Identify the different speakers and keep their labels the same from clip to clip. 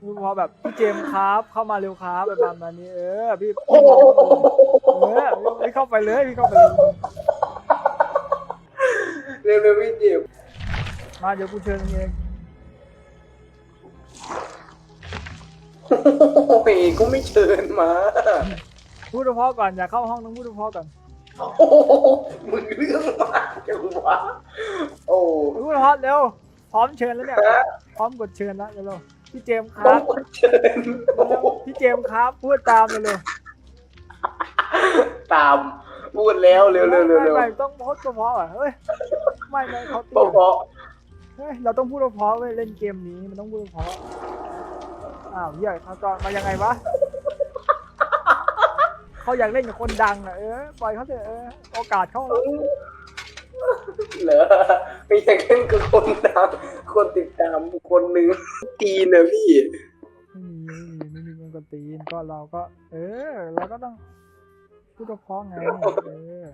Speaker 1: พูดเพราะแบบพี่เจมส์ครับเข้ามาเร็วครับแบบประมาณนี้เออพี่
Speaker 2: โอ้โห
Speaker 1: เออพี่เข้าไปเลยพี่เข้าไปเลย
Speaker 2: เร็วๆพี่เจมส์
Speaker 1: มาเดี๋ยวกูเชิญมึงเอง
Speaker 2: โอ้ยก็ไม่เชิญมา
Speaker 1: พูดเพราะๆก่อนอย่าเข้าห้องต้องพูดเพราะๆก่อน
Speaker 2: โอ้โหมึงเรื่องมากจังวะโอ้
Speaker 1: พูดเพราะๆเร็วพร้อมเชิญแล้วเนี่ย
Speaker 2: ฮะ
Speaker 1: พร้อมกดเชิญแล้วเร็วๆ พี่เจมส์ค
Speaker 2: ต้อ
Speaker 1: รั
Speaker 2: ง
Speaker 1: บ
Speaker 2: กดเชิญโอ้โห
Speaker 1: พี่เจมส์ครับ พูดตามเลยเลย
Speaker 2: ตามพูดแล้วเร็วๆเร็วๆเร็ว
Speaker 1: ไม่ไม่ต้องพูดเพราะๆอะเฮ้ยไม่ไม่เขา
Speaker 2: ๆ
Speaker 1: ตี
Speaker 2: เพราะ
Speaker 1: เฮ้ยเราต้องพูดเพราะๆเว้ยเล่นเกมนี้มันต้องพูดเพราะอ้าวเหี้ยเขาก่อนมายังไงวะเขาอยากเล่นกับคนดังอะเออปล่อยเขาเถอะเออโอกาสเขา
Speaker 2: เหรอไม่ใช่แค่กับคนดัง คนติดตามคนหนึ่งตีนนะพี่
Speaker 1: ไม่มีไม่มีไม่มีเงินกตีนก็เราก็ เออเราก็ต้องพูดเพราะๆไงเออ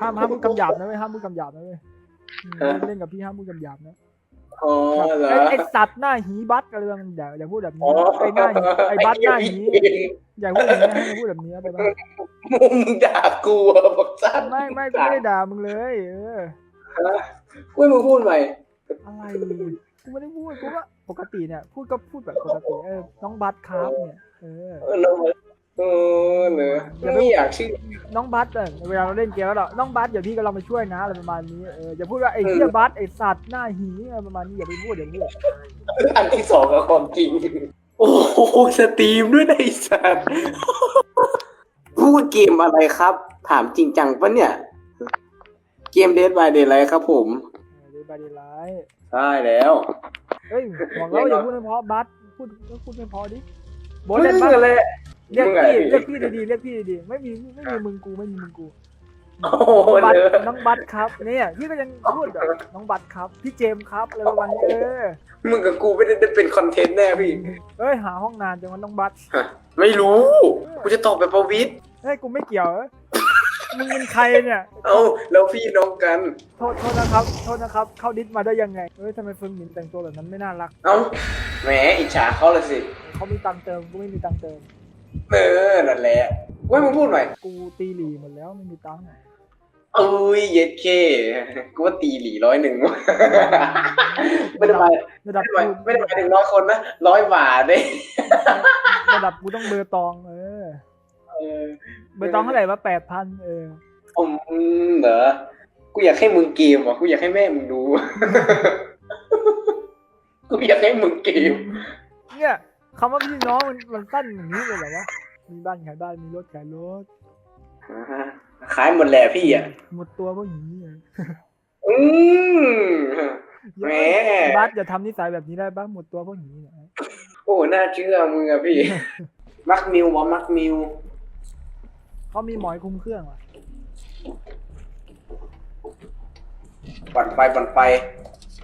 Speaker 1: ห้ามห้ามพูดคำหยาบนะเว้ยห้ามพูดคำหยาบนะเว้ยอืม
Speaker 2: ฮะ
Speaker 1: เล่นกับพี่ห้ามพูดคำหยาบนะ
Speaker 2: อ๋อเหรอ
Speaker 1: ไอ้ไอ้สัตว์หน้าหีบัตอะไรแบบนั้นอย่าอย่าพูดแบบนี้
Speaker 2: อ๋อ
Speaker 1: ไอ้หน้าหีไอ้บัตหน้าหี
Speaker 2: ไอ้เหี้ย
Speaker 1: อย่าพูดอย่างนี้ให้พูดแบบนี้ไปบ้าง
Speaker 2: มึงด่ากูอะบอกสั้น
Speaker 1: ไม่ไม่กูไม่ได้ด่ามึงเลย เออ
Speaker 2: กุ้ยมึงพูดใหม่
Speaker 1: อะไรกูไม่ได้พูดกูก็ปกติเนี่ยพูดก็พูดแบบปกติเออน้องบัตครับเนี่ยเออ
Speaker 2: เออน้องเออเหรอไม่อยากชื่อ
Speaker 1: น้องบัตเออเวลาเราเล่นเกมแล้วเราน้องบัตเดี๋ยวพี่ก็เรามาช่วยนะอะไรประมาณนี้เอออย่าพูดว่าไอ้เหี้ยบัตไอ้สัตว์หน้าหีอะไรประมาณนี้อย่าไปพูดอย่างนี้
Speaker 2: อันที่สองกับความจริง โอ้โหสตรีมด้วยนะไอ้สัสพูดเกมอะไรครับ ถามจริงจังปะเนี่ย เกมเด d บายเด y ไรครับผม
Speaker 1: เดบาดีไลท์
Speaker 2: ใช่แล้ว
Speaker 1: เฮ้ยบอกแล้วอย่าพูดไม่เพราะบัตพูดพูดไม่เพอดิโบ
Speaker 2: มึ
Speaker 1: ทเล่น
Speaker 2: ง
Speaker 1: บ้าง
Speaker 2: อะไร
Speaker 1: เรียก
Speaker 2: มึงอะ
Speaker 1: พี่เรียกพี่ดีๆเรียกพี่ดีๆไม่มีไม่มีมึงกูไม่มีมึงกู
Speaker 2: โอ้โห
Speaker 1: น้องบัต
Speaker 2: เนอะ
Speaker 1: น้องบัตครับเนี่ยพี่ก็ยังพูดแบบน้องบัตครับ พี่เจมส์ครับอะไรประมาณนี้เออ
Speaker 2: มึงกับกูไม่ได้เป็นคอนเทนต์แน่พี่
Speaker 1: เอ้ยหาห้องนานจังวันน้องบัต
Speaker 2: ฮะไม่รู้ กูจะตอบแบบประวิตร
Speaker 1: เฮ้ยกูไม่เกี่ยวเอ้ย มึงเป็นใครเนี่ย
Speaker 2: เอ้าแล้วพี่น้องกัน
Speaker 1: โทษโทษนะครับ โทษนะครับ เข้าดิสมาได้ยังไง เฮ้ยทำไมเฟิงหมินแต่งตัวแบบนั้นไม่น่ารัก
Speaker 2: เอ้าแหมอิจฉาเขาเลยสิ
Speaker 1: เขามีตังค์เติมกูไม่มีตังค์เติม
Speaker 2: เออนั่นแหละเว้ยมึงพูดหน่อย
Speaker 1: กูตีหลีหมดแล้วไม่มีตังค์
Speaker 2: เอ้ยเย็ดเคกูว่าตีหลีร้อยหนึ่งไม่ได้หมาย
Speaker 1: ระดับ
Speaker 2: ไม่ได้ห
Speaker 1: กู
Speaker 2: มายไม่ได้หมายถึงร้อยคนนะร้อยบาทเด้
Speaker 1: ระดับกูต้องเบอร์ตองเออ
Speaker 2: เออ
Speaker 1: เบอร์ตองเท่าไหร่วะแปดพันเออ
Speaker 2: ผมเหรอ กูอยากให้มึงเกมอะ กูอยากให้แม่มึงดู กูอยากให้มึงเกม
Speaker 1: เนี่ยคำว่าพี่น้องมันมันสั้นอย่างนี้เลยเหรอวะ มีบ้านขายบ้าน มีรถขายรถ
Speaker 2: ขายหมดแหละพี่อะ
Speaker 1: หมดตัวเพราะอย่างนี้อะ
Speaker 2: อืมแหม
Speaker 1: บัสอย่าทำนิสัยแบบนี้ได้บ้างหมดตัวเพราะอย่างนี้เนี่ย
Speaker 2: โอ้ น่าเชื่อมึงอะพี่ มักมิววะมักมิว
Speaker 1: เขามีหมอยคุมเครื่องว่ะ
Speaker 2: ปั่นไฟปั่นไฟ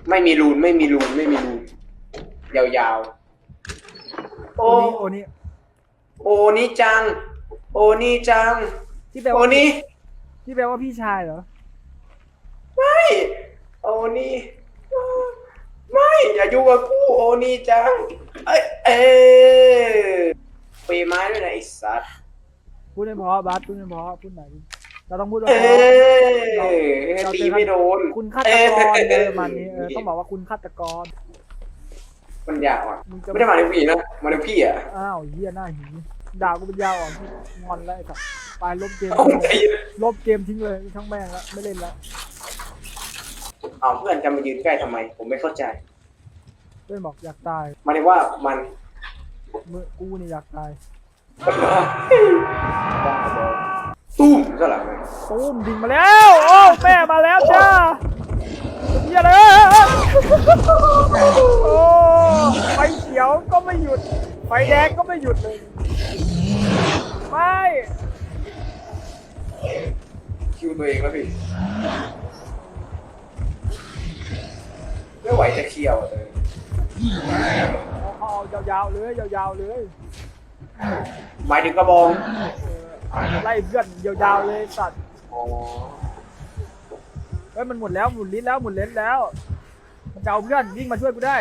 Speaker 2: ไม่มีรูนไม่มีรูนไม่มีรูนยาวๆ
Speaker 1: โอ
Speaker 2: โอ้
Speaker 1: นี่โอนี่
Speaker 2: โอ้นี่จัง โอ้นี่จัง
Speaker 1: ที่แปล
Speaker 2: โอ้
Speaker 1: ว่า
Speaker 2: นี่
Speaker 1: ที่แปลว่าพี่ชายเหรอ
Speaker 2: ไม่โอ้นี่ไม่อย่ายุ่งกับกูโอ้นี่จัง เอ้ยเอ้ยเปย์ไม้ด้วยนะไอ้สัตว์
Speaker 1: พูดไม่เพอบัสพูดไม่เพอพูดไหนอยเราต้องพูดว่า
Speaker 2: เอ้ย
Speaker 1: เรา
Speaker 2: ตีไม่โดน
Speaker 1: คุณฆาตกรเออมันนี้เออต้องบอกว่าคุณฆาตกร
Speaker 2: มันยาวอะ
Speaker 1: มึงจะ
Speaker 2: ไม่ได้มาในพี่นะ มาในพี่อะ
Speaker 1: อ้าวเฮียหน้าหีด่ากูเป็นยาวอ่อนงอนแล้วไอ้สัสไปลบเกม
Speaker 2: เอา
Speaker 1: ทิ้ง
Speaker 2: ใจ
Speaker 1: เลยลบเกมทิ้งเลยช่างแม่งละไม่เล่นละ
Speaker 2: เอาเพื่อนจะมายืนใกล้ทำไม ผมไม่เข้าใจ
Speaker 1: เพื่อนบอกอยากตาย
Speaker 2: หมายถึงว่ามัน
Speaker 1: มือกูนี่อยากตาย
Speaker 2: ตุ้มก็หลังเลย
Speaker 1: ตูมดิ่งมาแล้ว โอ้แม่มาแล้วจ้าเฮียเลยโอ้ไฟเขียวก็ไม่หยุด ไฟแดงก็ไม่หยุดเลยไม่
Speaker 2: คิวตัวเองแล้วพี่ไม่ไหวจะเคี่ยวเลย
Speaker 1: เอาเอายาวๆเลยยาวๆเลย
Speaker 2: หมายถึงกระบอง
Speaker 1: เออไล่เพื่อนยาวๆเลยสัตว์
Speaker 2: อ๋อ
Speaker 1: เฮ้ยมันหมดแล้วหมุนลิ้นแล้วหมุนเลนแล้วมันจะเอาเพื่อนวิ่งมาช่วยกูได้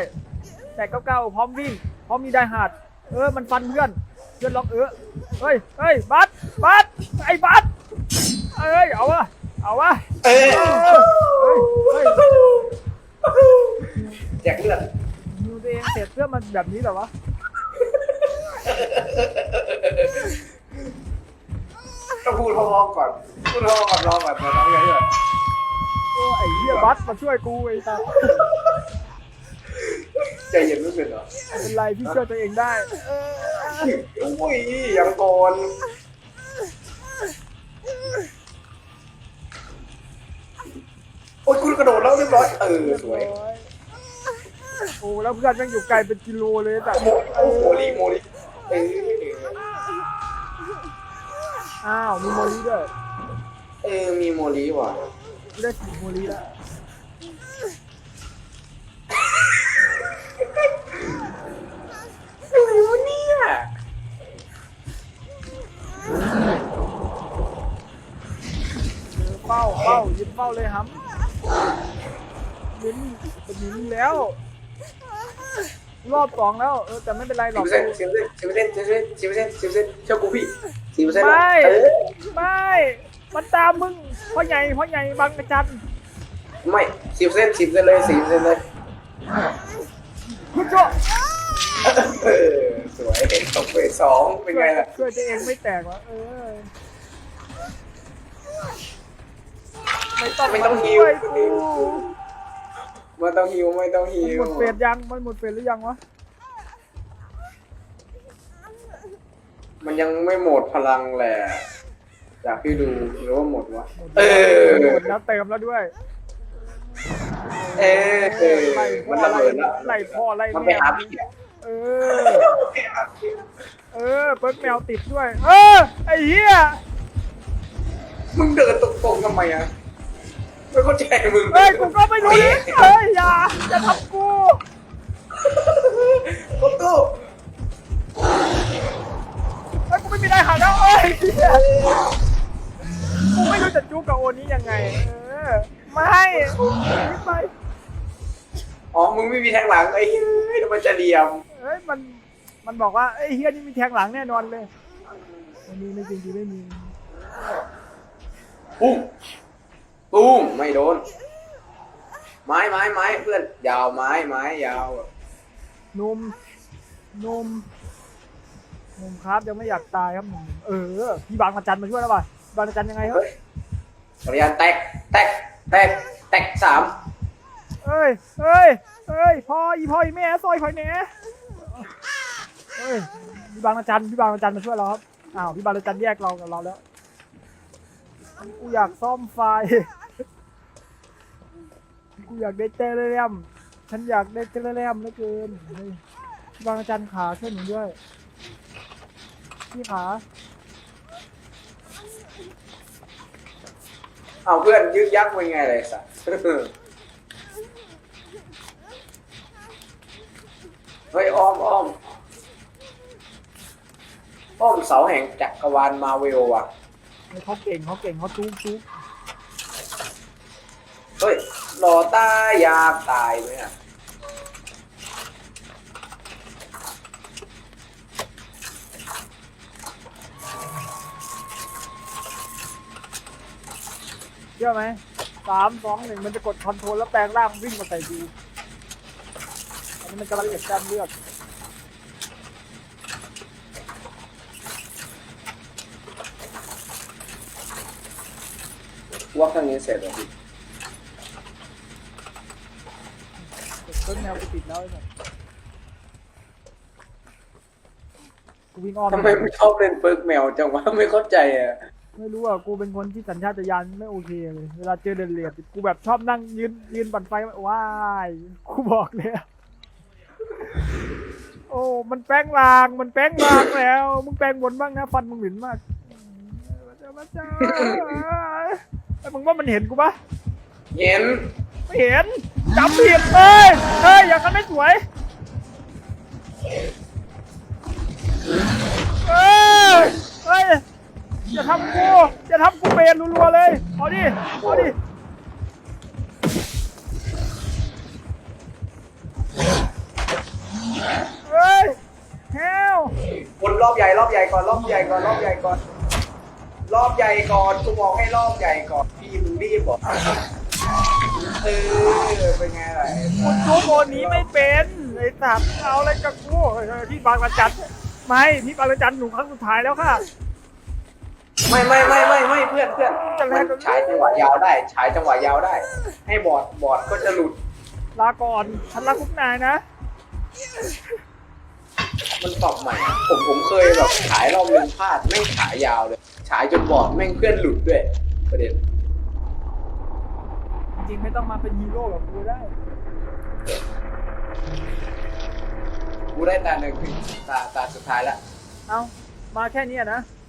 Speaker 1: แตกเก้าเก้าพร้อมวิ่งพร้อมมีได้หาด เออมันฟันเพื่อนเพื่อนล็อกเออเฮ้ยเฮ้ยบัสบัสไอ้บัสเอ้ยเอาวะเอาวะ
Speaker 2: เออ
Speaker 1: เออเฮ้ยเฮ้ย
Speaker 2: แจกเลือด
Speaker 1: มิวตัวเองเสร็จเพื่อมันแบบนี้เหรอวะ
Speaker 2: ต้องพูดพอๆก่อน พูดพอๆก่อนรอก่อนมาทำยังไงก่อน
Speaker 1: เออไอ้เหี้ยบัสมาช่วยกูไอ้ตา
Speaker 2: ใจเย็นไม่เป็นเหรอ
Speaker 1: ไม่เป็นไรพี่ช่วยตัวเองได้เออ
Speaker 2: อุ้ยยังโกนโอ้ยคุณกระโดดแล้วเรียบร้อยเออสวย
Speaker 1: โอ้แล้วเพื่อนแม่งอยู่ไกลเป็นกิโลเลยแต่
Speaker 2: โมโอ้โมลีโมลี เออ
Speaker 1: อ้าวมีโมลีด้วย
Speaker 2: เออมีโมลีว่ะ
Speaker 1: กูได้สี่โมลีแล้ว
Speaker 2: อะไรวะเนี่ย
Speaker 1: เออเป้าเป้ายิงเป้าเลยฮัมยิงเป็นยิงแล้ว รอบสองแล้วเออแต่ไม่เป็นไรหร
Speaker 2: สิ
Speaker 1: อบก
Speaker 2: เปอร์เซ็นต์สิบเปอร์เซ็นต์สิบเปอร์เซ็นต์สิบเปอร์เซ็นต์สิบเปอร์เซ็นต์สิบเปอร์เซ็นต์เชื่อกูพี่สิบเปอร์เซ็นต์
Speaker 1: ไม่
Speaker 2: เออ
Speaker 1: ไม่มันตามมึงพ่อใหญ่พ่อใหญ่บางกระจัน
Speaker 2: ไม่สิบเปอร์เซ็นต์สิบเปอร์เซ็นต์เลยสิบเปอร์เซ็นต์เลย
Speaker 1: คุณโจ้
Speaker 2: เออสวยตกไปสองเป็นไงล่ะ
Speaker 1: ช่วยตัวเองไม่แตกวะเออไม่ต้อง
Speaker 2: ไม่ต้องาฮิว
Speaker 1: ช่วยกู
Speaker 2: ไม่ต้องฮิวไม่ต้องฮิ
Speaker 1: มัน
Speaker 2: ว
Speaker 1: หมดเฟสยังมันหมดเฟสหรือยังวะ
Speaker 2: มันยังไม่หมดพลังแหละอยากให้ดูหรือว่าหมดวะ
Speaker 1: หมด
Speaker 2: เออ
Speaker 1: หมดแล้วเติมแล้วด้วย
Speaker 2: เออเออ
Speaker 1: ไล่
Speaker 2: มัน
Speaker 1: พ่อ
Speaker 2: ระ
Speaker 1: ไล่
Speaker 2: เบิดแล้ว
Speaker 1: ไล่พ่อไล่
Speaker 2: มันไป
Speaker 1: แม่
Speaker 2: หาพี่อะ
Speaker 1: เออ เออเปิร์กแมวติดด้วย เออไอ้เหี้ย
Speaker 2: มึงเดินตรงๆทำไมอะ ไม่เข้าใจมึง
Speaker 1: เฮ้ยกูก็ไม่รู้เลยเฮ้ยอย่าอย่าทำกู
Speaker 2: โอ้ตู้
Speaker 1: เฮ้ยกูไม่มีได้หาแล้วเอ้ยเหี้ยกูไม่รู้จะจู้กับโอนี้ยังไงเออไม่ไม่ไป
Speaker 2: อ๋อ มึงไม่มีแทงหลังไอ้เฮ้ยมันจะเดียม
Speaker 1: เฮ้ยมันมันบอกว่าไอ้เฮียนี่มีแทงหลังแน่นอนเลยไม่มีไม่จริงจริงไม่มี
Speaker 2: ปุ้ม ปุ้มไม่โดน ไม้ไม้ไม้เพื่อน ยาวไม้ไม้ยาว
Speaker 1: หนุ่มหนุ่มหนุ่มครับยังไม่อยากตายครับหนุ่มเออพี่บางมาจันมาช่วยแล้วป่ะบางมาจันยังไงครับ
Speaker 2: เฮ้ยปริยานแตกแตกแตกแตกสาม
Speaker 1: เอ้ยเอ้ยเอ้ยพ่ออีพ่ออีแม่ซอยพ่อยแหน่เอ้ยพี่บางมาจันพี่บางมาจันมาช่วยเราครับอ้าวพี่บางมาจันแยกเรากับเราแล้วกูอยากซ่อมไฟกู อยากได้เจเรเรียมฉันอยากได้เจเรเรียมเหลือเกินเฮ้ยพี่บางมาจันขาช่วยหนูด้วย พี่ขา
Speaker 2: เอาเพื่อนยึกยักเป็นไงเลยสัสเฮ้ยอ้อมอ้อมอ้อมเสาแห่งจักรวาลมาเวลว่ะ
Speaker 1: เฮ้ยเขาเก่งเขาเก่งเขาจุ๊บจุ๊บ
Speaker 2: เฮ้ยหล่อตายยามตายไหมอะ
Speaker 1: เชื่อไหมสามสองหนึ่งมันจะกดคอนโทรลแล้วแปลงร่างวิ่งมาใส่ดูอันนี้มันกำลังเก็บแต้มเลือด
Speaker 2: ว่าครั้งนี้เสร็จแล้วพี่
Speaker 1: เก็บ ต้นแนวไปติดแล้วไอ้สัสกูวิ่งอ้อม
Speaker 2: ทำไมไม่ชอบเล่นเปิร์กแมวจังวะไม่เข้าใจอะ
Speaker 1: ไม่รู้อะกูเป็นคนที่สัญชาตญาณไม่โอเคเลยเวลาเจอเดนเลียดกูแบบชอบนั่งยืนยืนปั่นไฟว้ายกูบอกเลยอะโอ้มันแป้งลางมันแป้งลางแล้ว มึงแป้งบนบ้างนะฟันมึงหมิ่นมากมาเจ้ามาเจ้าไอ้มึงว่ามันเห็นกูปะ
Speaker 2: เห็น
Speaker 1: ไม่เห็นจำผิดเอ้ยเอ้ยอย่างนั้นไม่สวยเอ้ยเอ้ยอย่าทำกูอย่าทำกูเป็นรัวๆเลยเอาดิเอาดิเอ้ยเฮววน
Speaker 2: รอบใหญ่รอบใหญ่ก่อนรอบใหญ่ก่อนรอบใหญ่ก่อน รอบใหญ่ก่อนกูบอกให้รอบใหญ่ก่อนพี่มึงรีบบอก เออเป็นไงล่ะ
Speaker 1: คุณทุกคนนี้ไม่เป็นไอ้สัตว์เอาอะไรกับกูที่บางระจันไม่ที่บางระจันหนูครั้งสุดท้ายแล้วค่ะ
Speaker 2: ไม่ไม่ไม่ไม่ไม่เพื่อนเพื่อน
Speaker 1: จะแลก
Speaker 2: น
Speaker 1: กัน
Speaker 2: ฉายจังหวะยาวได้ฉายจังหวะยาวได้ ให้บอดบอดก็จะหลุด
Speaker 1: ลาก่อนฉันรักคุณนายนะ
Speaker 2: มันปรับใหม่ ผมผมเคยแบบฉายรอบนึงพลาดแม่งฉายยาวเลย ฉายจนบอดแม่งเพื่อนหลุดด้วยประเด็น
Speaker 1: ริงๆ ไม่ต้องมาเป็นฮีโร่กับกูได้
Speaker 2: กูได้ตาหนึ่งถึงตาตาสุดท้ายแล้ว
Speaker 1: เอามาแค่นี้อะนะ
Speaker 2: ใ